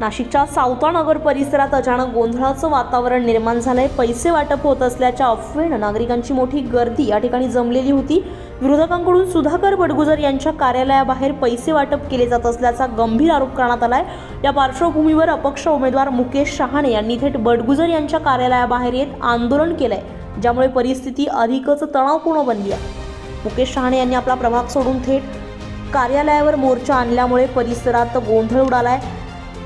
नाशिकच्या सावतानगर परिसरात अचानक गोंधळाचं वातावरण निर्माण झालंय. पैसे वाटप होत असल्याच्या अफवेनं नागरिकांची मोठी गर्दी या ठिकाणी जमलेली होती. विरोधकांकडून सुधाकर बडगुजर यांच्या कार्यालयाबाहेर पैसे वाटप केले जात असल्याचा गंभीर आरोप करण्यात आलाय. या पार्श्वभूमीवर अपक्ष उमेदवार मुकेश शहाणे यांनी थेट बडगुजर यांच्या कार्यालयाबाहेर येत आंदोलन केलंय ज्यामुळे परिस्थिती अधिकच तणावपूर्ण बनली आहे. मुकेश शहाणे यांनी आपला प्रभाग सोडून थेट कार्यालयावर मोर्चा आणल्यामुळे परिसरात गोंधळ उडालाय.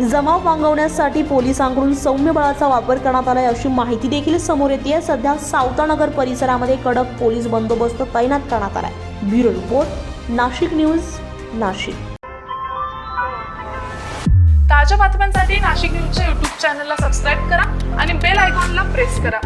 जमाव मागवण्यासाठी पोलिसांकडून सौम्य बळाचा वापर करण्यात आलाय अशी माहिती देखील समोर येते सध्या सावतानगर परिसरामध्ये कडक पोलीस बंदोबस्त तैनात करण्यात आलाय. Bureau report Nashik news Nashik. ताज्या बातम्यांसाठी नाशिक न्यूजच्या युट्यूब चॅनलला सबस्क्राईब करा आणि बेल आयकॉनला प्रेस करा.